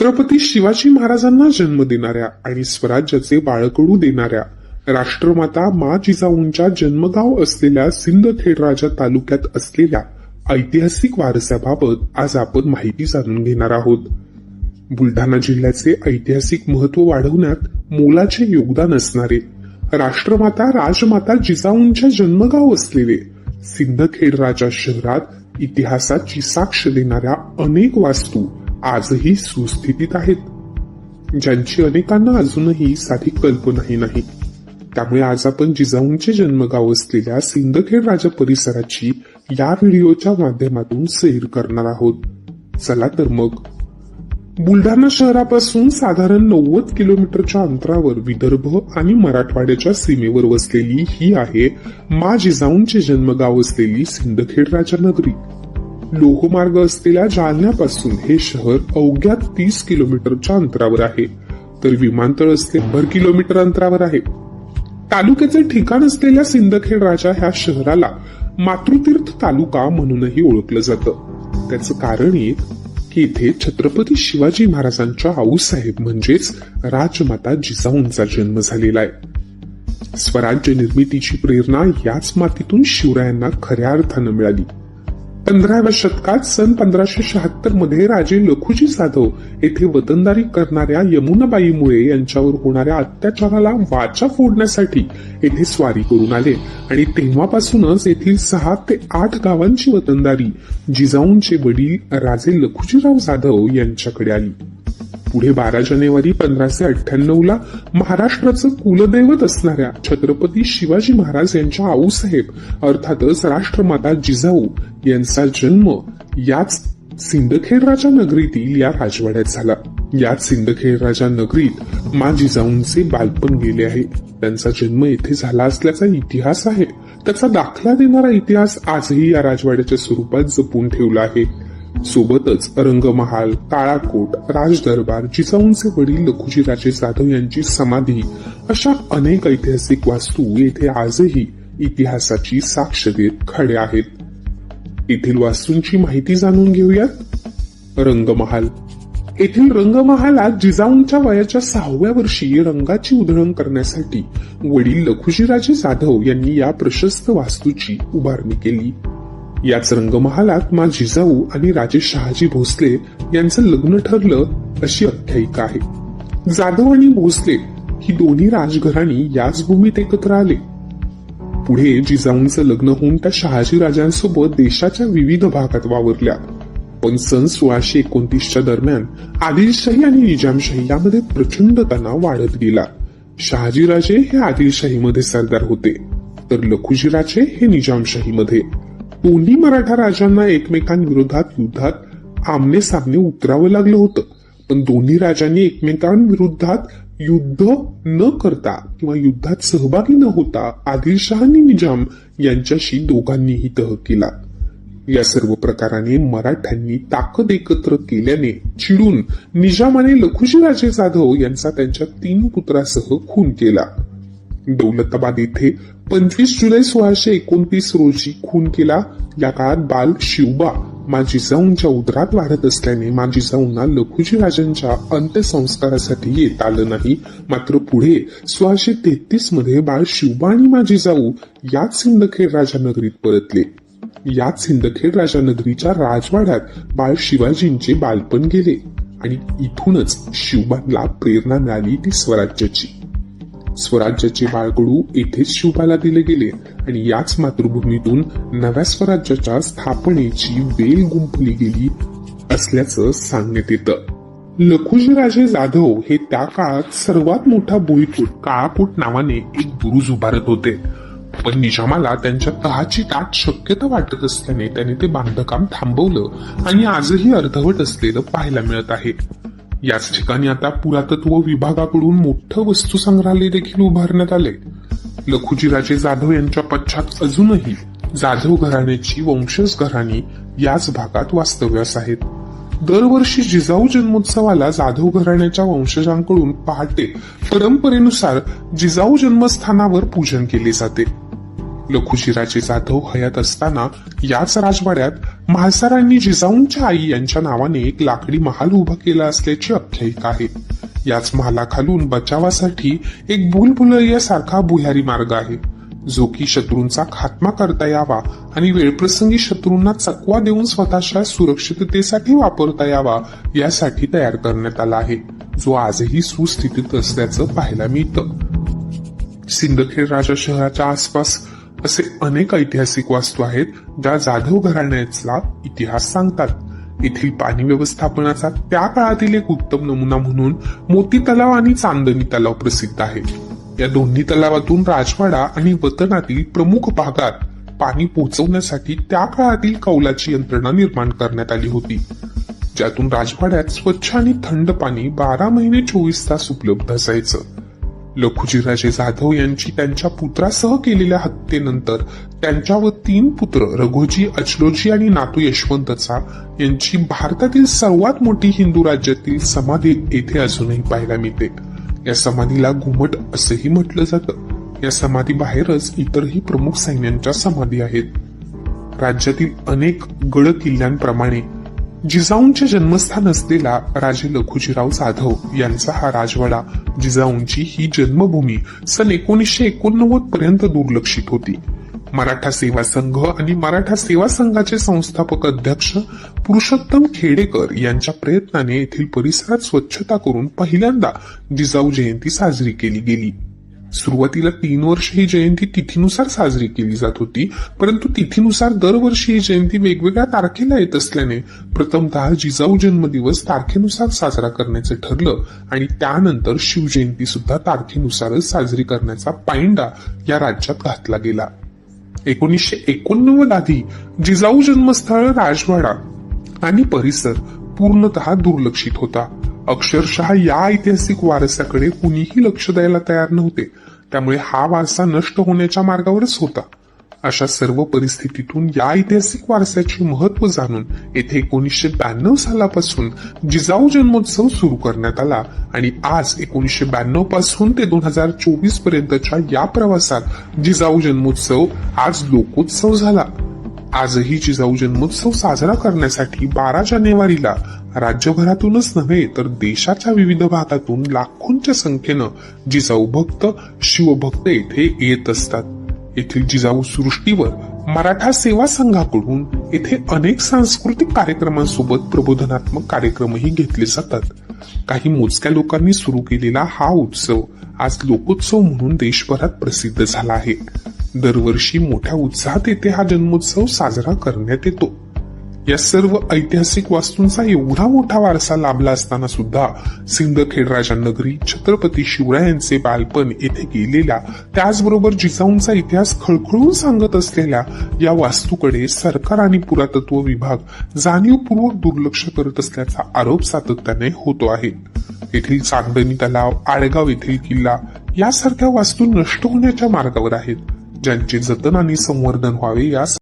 छत्रपती शिवाजी महाराजांना जन्म देणाऱ्या आणि स्वराज्याचे बाळकडू देणाऱ्या राष्ट्रमाता मा जिजाऊंच्या जन्मगाव असलेल्या सिंदखेडराजा तालुक्यात असलेल्या ऐतिहासिक वारसाबाबत आज आपण माहिती जाणून घेणार आहोत. बुलढाणा जिल्ह्याचे ऐतिहासिक महत्त्व वाढवण्यात मोलाचे योगदान असणारे राष्ट्रमाता राजमाता जिजाऊंच्या जन्मगाव असलेले सिंदखेड राजा शहरात इतिहासाची साक्ष देणाऱ्या अनेक वास्तू आजही सुस्थितीत आहेत. ज्यांची अनेकांना अजूनही साधी कल्पनाही नाही. त्यामुळे आज आपण जिजाऊंचे जन्मगाव असलेल्या सिंदखेड राजा परिसराची या व्हिडिओच्या माध्यमातून सैर करणार आहोत. चला तर मग. बुलढाणा शहरापासून साधारण नव्वद किलोमीटरच्या अंतरावर विदर्भ आणि मराठवाड्याच्या सीमेवर वसलेली ही आहे मा जिजाऊंचे जन्मगाव असलेली सिंदखेड राजा नगरी लोहमार्ग असलेल्या जालन्यापासून हे शहर अवघ्या तीस किलोमीटरच्या अंतरावर आहे. तर विमानतळ असले भर किलोमीटर अंतरावर आहे. तालुक्याचे ठिकाण असलेल्या सिंदखेड राजा ह्या शहराला मातृतीर्थ तालुका म्हणूनही ओळखलं जातं. त्याचं कारण एक की इथे छत्रपती शिवाजी महाराजांच्या आऊसाहेब म्हणजेच राजमाता जिजाऊंचा जन्म झालेला आहे. स्वराज्य निर्मितीची प्रेरणा याच मातीतून शिवरायांना खऱ्या अर्थानं मिळाली. पंधराव्या शतकात सन पंधराशे शहात्तरमध्ये राजे लखुजी जाधव येथे वतनदारी करणाऱ्या यमुनाबाईमुळे यांच्यावर होणाऱ्या अत्याचाराला वाचा फोडण्यासाठी येथे स्वारी करून आले. आणि तेव्हापासूनच येथील सहा ते आठ गावांची वतनदारी जिजाऊंचे वडील राजे लखुजीराव जाधव यांच्याकडे आली. पुढे बारा जानेवारी पंधराशे अठ्ठ्याण्णव ला महाराष्ट्राचं कुलदैवत असणाऱ्या छत्रपती शिवाजी महाराज यांच्या आऊसाहेब अर्थातच राष्ट्रमाता जिजाऊ यांचा जन्म याच सिंदखेड राजा नगरीतील या राजवाड्यात झाला. याच सिंदखेड राजा नगरीत मा जिजाऊंचे बालपण गेले आहे. त्यांचा जन्म येथे झाला असल्याचा इतिहास आहे. त्याचा दाखला देणारा इतिहास आजही या राजवाड्याच्या स्वरूपात जपून ठेवला आहे. सोबतच रंगमहाल काळाकोट राजदरबार जिजाऊंचे वडील लखुजीराजे जाधव यांची समाधी अशा अनेक ऐतिहासिक वास्तू येथे आजही इतिहासाची साक्ष देत खडे आहेत. येथील वास्तूंची माहिती जाणून घेऊयात. रंगमहाल. येथील रंगमहालात जिजाऊंच्या वयाच्या सहाव्या वर्षी रंगाची उधळण करण्यासाठी वडील लखुजीराजे जाधव यांनी या प्रशस्त वास्तूची उभारणी केली. याच रंगमहालात माझी जाऊ आणि राजे शहाजी भोसले यांचं लग्न ठरलं अशी आख्यायिका आहे. जाधव आणि भोसले ही दोन्ही राजघराणी याच भूमीत एकत्र आले. पुढे जिजाऊंचं लग्न होऊन त्या शहाजी राजांसोबत देशाच्या विविध भागात वावरल्या. पण सन सोळाशे एकोणतीसच्या दरम्यान आदिलशाही आणि निजामशाही यामध्ये प्रचंड तणाव वाढत गेला. शहाजीराजे हे आदिलशाहीमध्ये सरदार होते तर लखुजीराजे हे निजामशाहीमध्ये. दोन्ही मराठा राजांना एकमेकांविरोधात युद्धात आमने सामने उतरावं लागलं होतं. पण दोन्ही राजांनी एकमेकांविरोधात युद्ध न करता किंवा युद्धात सहभागी न होता आदिलशहा आणि निजाम यांच्याशी दोघांनीही तह केला. या सर्व प्रकाराने मराठ्यांनी ताकद एकत्र केल्याने चिडून निजामाने लखुजीराजे जाधव यांचा त्यांच्या तीन पुत्रासह खून केला. दौलताबाद येथे पंचवीस जुलै सोळाशे एकोणतीस रोजी खून केला. या काळात बाल शिवबा मा जिजाऊंच्या उदरात वाढत असल्याने मा जिजाऊंना लखुजी राजांच्या अंत्यसंस्कारासाठी येता आलं नाही. मात्र पुढे सोळाशे तेहतीसमध्ये बाळ शिवबा आणि मा जिजाऊ याच सिंदखेड राजानगरीत परतले. याच सिंदखेड राजानगरीच्या राजवाड्यात बाळ शिवाजींचे बालपण गेले आणि इथूनच शिवबांना प्रेरणा मिळाली ती स्वराज्याची. स्वराज्याचे बाळकडू येथेच शिवबाला दिले गेले आणि याच मातृभूमीतून नव्या स्वराज्याच्या स्थापनेची वेल गुंफली गेली असल्याचं सांगण्यात येतं. लखुजीराजे जाधव हे त्या काळात सर्वात मोठा बोईपूट काळापूट नावाने एक बुरुज उभारत होते. पण निजामाला त्यांच्या तहाची दाट शक्यता वाटत असल्याने त्याने ते बांधकाम थांबवलं आणि आजही अर्धवट असलेलं पाहायला मिळत आहे. याच ठिकाणी आता पुरातत्व विभागाकडून मोठं वस्तू संग्रहालय देखील उभारण्यात आले. लखुजीराजे जाधव यांच्या पश्चात अजूनही जाधव घराण्याची वंशज घराणी याच भागात वास्तव्यास आहेत. दरवर्षी जिजाऊ जन्मोत्सवाला जाधव घराण्याच्या वंशजांकडून पहाटे परंपरेनुसार जिजाऊ जन्मस्थानावर पूजन केले जाते. लखुजीराजे जाधव हयात असताना याच राजवाड्यात म्हासारांनी जिजाऊंच्या आई यांच्या नावाने एक लाकडी महाल उभा केला असल्याची आख्यायिका आहे. याच महालाखालून बचावासाठी एक भूलभुलैयासारखा भुयारी मार्ग आहे. जो की शत्रूंचा खात्मा करता यावा आणि वेळप्रसंगी शत्रूंना चकवा देऊन स्वतःच्या सुरक्षिततेसाठी वापरता यावा यासाठी तयार करण्यात आला आहे. जो आजही सुस्थितीत असल्याचं पाहायला मिळतं. सिंदखेड राजा शहराच्या आसपास असे अनेक ऐतिहासिक वास्तू आहेत ज्या जाधव घराण्याचा इतिहास सांगतात. येथील पाणी व्यवस्थापनाचा त्या काळातील एक उत्तम नमुना म्हणून मोती तलाव आणि चांदणी तलाव प्रसिद्ध आहे या दोन्ही तलावातून राजवाडा आणि वतनातील प्रमुख भागात पाणी पोहोचवण्यासाठी त्या काळातील कौलाची यंत्रणा निर्माण करण्यात आली होती. ज्यातून राजवाड्यात स्वच्छ आणि थंड पाणी बारा महिने चोवीस तास उपलब्ध असायचं. लखुजीराजे जाधव यांची त्यांच्या पुत्रासह केलेल्या हत्येनंतर त्यांच्या व तीन पुत्र रघुजी अचलोजी आणि नातू यशवंतचा यांची भारतातील सर्वात मोठी हिंदू राज्यातील समाधी येथे अजूनही पाहायला मिळते. या समाधीला घुमट असेही म्हटलं जातं. या समाधी बाहेरच इतरही प्रमुख सैन्यांच्या समाधी आहेत. राज्यातील अनेक गड किल्ल्यांप्रमाणे जिजाऊंचे जन्मस्थान असलेला राजे लखुजीराव जाधव यांचा हा राजवाडा. जिजाऊंची ही जन्मभूमी सन एकोणीसशे एकोणनव्वद पर्यंत दुर्लक्षित होती. मराठा सेवा संघ आणि मराठा सेवा संघाचे संस्थापक अध्यक्ष पुरुषोत्तम खेडेकर यांच्या प्रयत्नाने येथील परिसरात स्वच्छता करून पहिल्यांदा जिजाऊ जयंती साजरी केली गेली. सुरुवातीला तीन वर्ष ही जयंती तिथीनुसार साजरी केली जात होती परंतु तिथीनुसार दरवर्षी ही जयंती वेगवेगळ्या तारखेला येत असल्याने प्रथमतः जिजाऊ जन्मदिवस तारखेनुसार साजरा करण्याचे ठरलं आणि त्यानंतर शिवजयंती सुद्धा तारखेनुसारच साजरी करण्याचा पायंडा या राज्यात घातला गेला. एकोणीसशे एकोणनव्वद आधी जिजाऊ जन्मस्थळ राजवाडा आणि परिसर पूर्णतः दुर्लक्षित होता. अक्षरशः या ऐतिहासिक वारसाकडे कुणीही लक्ष द्यायला तयार नव्हते. त्यामुळे हा वारसा नष्ट होण्याच्या मार्गावरच होता. अशा सर्व परिस्थितीतून या ऐतिहासिक वारसाचे महत्त्व जाणून येथे एकोणीसशे ब्याण्णव सालापासून जिजाऊ जन्मोत्सव सुरू करण्यात आला आणि आज एकोणीसशे ब्याण्णवपासून ते दोन हजार चोवीस पर्यंतच्या या प्रवासात जिजाऊ जन्मोत्सव आज लोकोत्सव झाला. आजही जिजाऊ जन्मोत्सव साजरा करण्यासाठी बारा जानेवारीला राज्यभरातूनच नव्हे तर देशाच्या विविध भागातून लाखोंच्या संख्येनं जिजाऊ भक्त शिवभक्त येथे येत असतात. येथील जिजाऊ सृष्टीवर मराठा सेवा संघाकडून येथे अनेक सांस्कृतिक कार्यक्रमांसोबत प्रबोधनात्मक कार्यक्रमही घेतले जातात. काही मोजक्या लोकांनी सुरू केलेला हा उत्सव आज लोकोत्सव म्हणून देशभरात प्रसिद्ध झाला आहे. दरवर्षी मोठ्या उत्साहात येथे हा जन्मोत्सव साजरा करण्यात येतो. या सर्व ऐतिहासिक वास्तूंचा एवढा मोठा वारसा लाभला असताना सुद्धा सिंदखेड नगरी छत्रपती शिवरायांचे बालपण येथे गेलेल्या त्याचबरोबर जिजाऊंचा इतिहास खळखळून सांगत असलेल्या या वास्तूकडे सरकार आणि पुरातत्व विभाग जाणीवपूर्वक दुर्लक्ष करत असल्याचा आरोप सातत्याने होतो आहे. येथील चांदणी तलाव आडगाव येथील किल्ला यासारख्या वास्तू नष्ट होण्याच्या मार्गावर आहेत ज्यांचे जतन आणि संवर्धन व्हावे यास